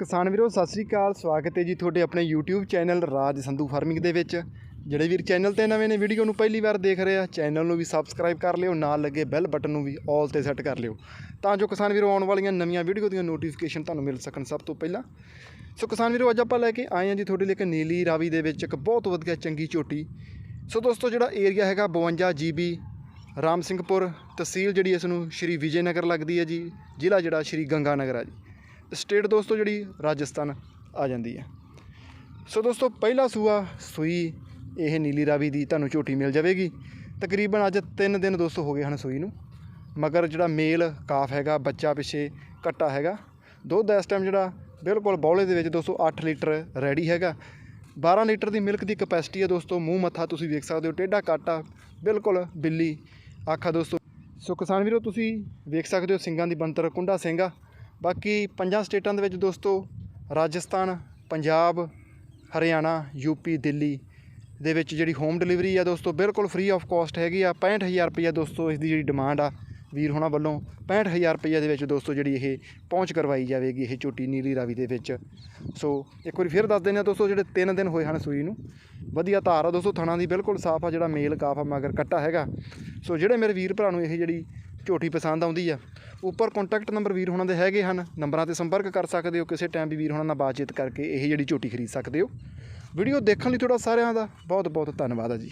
ਕਿਸਾਨ ਵੀਰੋ, ਸਤਿ ਸ੍ਰੀ ਅਕਾਲ। ਸਵਾਗਤ ਹੈ ਜੀ ਤੁਹਾਡੇ ਆਪਣੇ YouTube channel Raj Sandhu farming ਦੇ ਵਿੱਚ। ਜਿਹੜੇ ਵੀਰ ਚੈਨਲ ਤੇ ਨਵੇਂ ਨੇ, ਵੀਡੀਓ ਨੂੰ ਪਹਿਲੀ ਵਾਰ ਦੇਖ ਰਹੇ ਆ, ਚੈਨਲ ਨੂੰ ਵੀ ਸਬਸਕ੍ਰਾਈਬ ਕਰ ਲਿਓ, ਨਾਲ ਲੱਗੇ ਬੈਲ ਬਟਨ ਨੂੰ ਵੀ ਆਲ ਤੇ ਸੈੱਟ ਕਰ ਲਿਓ। ਤਾਂ ਜੋ ਕਿਸਾਨ ਵੀਰੋ, ਆਉਣ ਵਾਲੀਆਂ ਨਵੀਆਂ ਵੀਡੀਓ ਦੀਆਂ ਨੋਟੀਫਿਕੇਸ਼ਨ ਤੁਹਾਨੂੰ ਮਿਲ ਸਕਣ ਸਭ ਤੋਂ ਪਹਿਲਾਂ। ਸੋ ਕਿਸਾਨ ਵੀਰੋ, ਅੱਜ ਆਪਾਂ ਲੈ ਕੇ ਆਏ ਹਾਂ ਜੀ ਤੁਹਾਡੇ ਲਈ ਇੱਕ ਨੀਲੀ ਰਾਵੀ ਦੇ ਵਿੱਚ ਇੱਕ ਬਹੁਤ ਵਧੀਆ ਚੰਗੀ ਝੋਟੀ। ਸੋ ਦੋਸਤੋ, ਜਿਹੜਾ ਏਰੀਆ ਹੈਗਾ 52 ਜੀਬੀ ਰਾਮ ਸਿੰਘਪੁਰ ਤਹਿਸੀਲ, ਜਿਹੜੀ ਇਸ ਨੂੰ ਸ਼੍ਰੀ ਵਿਜੇ ਨਗਰ ਲੱਗਦੀ ਹੈ ਜੀ, ਜ਼ਿਲ੍ਹਾ ਜਿਹੜਾ ਸ਼੍ਰੀ ਗੰਗਾ ਨਗਰ ਆ ਜੀ। ਸਟੇਟ ਦੋਸਤੋ ਜਿਹੜੀ ਰਾਜਸਥਾਨ ਆ ਜਾਂਦੀ ਹੈ। ਸੋ ਦੋਸਤੋ, ਪਹਿਲਾ ਸੂਆ ਸੂਈ, ਇਹ ਨੀਲੀ ਰਾਵੀ ਦੀ ਤੁਹਾਨੂੰ ਝੋਟੀ ਮਿਲ ਜਾਵੇਗੀ। ਤਕਰੀਬਨ ਅੱਜ 3 ਦਿਨ ਦੋਸਤੋ ਹੋ ਗਏ ਹਨ ਸੂਈ ਨੂੰ। ਮਗਰ ਜਿਹੜਾ ਮੇਲ, ਕਾਫ ਹੈਗਾ, ਬੱਚਾ ਪਿੱਛੇ ਕੱਟਾ ਹੈਗਾ। ਦੁੱਧ ਇਸ ਟਾਈਮ ਜਿਹੜਾ ਬਿਲਕੁਲ ਬੌਲੇ ਦੇ ਵਿੱਚ ਦੋਸਤੋ 8 ਲੀਟਰ ਰੈਡੀ ਹੈਗਾ। 12 ਲੀਟਰ ਦੀ ਮਿਲਕ ਦੀ ਕਪੈਸਿਟੀ ਹੈ ਦੋਸਤੋ, ਮੂੰਹ ਮੱਥਾ ਤੁਸੀਂ ਵੇਖ ਸਕਦੇ ਹੋ, ਟੇਢਾ ਕਾਟਾ, ਬਿਲਕੁਲ ਬਿੱਲੀ, ਆਖਾ ਦੋਸਤੋ। ਸੋ ਕਿਸਾਨ ਵੀਰੋ, ਤੁਸੀਂ ਵੇਖ ਸਕਦੇ ਹੋ ਸਿੰਘਾਂ ਦੀ ਬੰਤਰ ਕੁੰਡਾ ਸਿੰਘ ਆ। ਬਾਕੀ ਪੰਜਾਂ ਸਟੇਟਾਂ ਦੇ ਵਿੱਚ ਦੋਸਤੋ, ਰਾਜਸਥਾਨ, ਪੰਜਾਬ, ਹਰਿਆਣਾ ਯੂਪੀ ਦਿੱਲੀ ਦੇ ਵਿੱਚ ਜਿਹੜੀ ਹੋਮ ਡਿਲੀਵਰੀ ਆ ਦੋਸਤੋ, ਬਿਲਕੁਲ ਫ੍ਰੀ ਆਫ ਕਾਸਟ ਹੈਗੀ ਆ। 65000 ਰੁਪਈਆ ਦੋਸਤੋ ਇਸ ਦੀ ਜਿਹੜੀ ਡਿਮਾਂਡ ਆ ਵੀਰ ਹੋਣਾ ਵੱਲੋਂ 65000 ਰੁਪਈਆ ਦੇ ਵਿੱਚ ਦੋਸਤੋ ਜਿਹੜੀ ਇਹ ਪਹੁੰਚ ਕਰਵਾਈ ਜਾਵੇਗੀ ਇਹ ਝੋਟੀ ਨੀਲੀ ਰਾਵੀ ਦੇ ਵਿੱਚ। ਸੋ ਇੱਕ ਵਾਰੀ ਫਿਰ ਦੱਸ ਦਿੰਦੇ ਆ ਦੋਸਤੋ, ਜਿਹੜੇ 3 ਦਿਨ ਹੋਏ ਹਨ ਸੂਈ ਨੂੰ। ਵਧੀਆ ਧਾਰ ਆ ਦੋਸਤੋ, ਥਣਾ ਦੀ ਬਿਲਕੁਲ ਸਾਫ਼ ਆ ਜਿਹੜਾ ਮੇਲ ਕਾਫ ਆ ਮਗਰ ਕੱਟਾ ਹੈਗਾ। ਸੋ ਜਿਹੜੇ ਮੇਰੇ ਵੀਰ ਭਰਾ ਨੂੰ ਇਹ ਜਿਹੜੀ ਝੋਟੀ ਪਸੰਦ ਆਉਂਦੀ ਆ। ਉੱਪਰ ਕੰਟੈਕਟ ਨੰਬਰ ਵੀਰ ਹੋਣਾ ਦੇ ਹੈਗੇ ਹਨ। ਨੰਬਰਾਂ ਤੇ ਸੰਪਰਕ ਕਰ ਸਕਦੇ ਹੋ। ਕਿਸੇ ਟਾਈਮ ਵੀ ਵੀਰ ਹੋਣਾ ਨਾਲ ਬਾਤਚੀਤ ਕਰਕੇ ਇਹ ਜਿਹੜੀ ਝੋਟੀ ਖਰੀਦ ਸਕਦੇ ਹੋ। ਵੀਡੀਓ ਦੇਖਣ ਲਈ ਤੁਹਾਡਾ ਸਾਰਿਆਂ ਦਾ ਬਹੁਤ ਬਹੁਤ ਧੰਨਵਾਦ ਆ ਜੀ।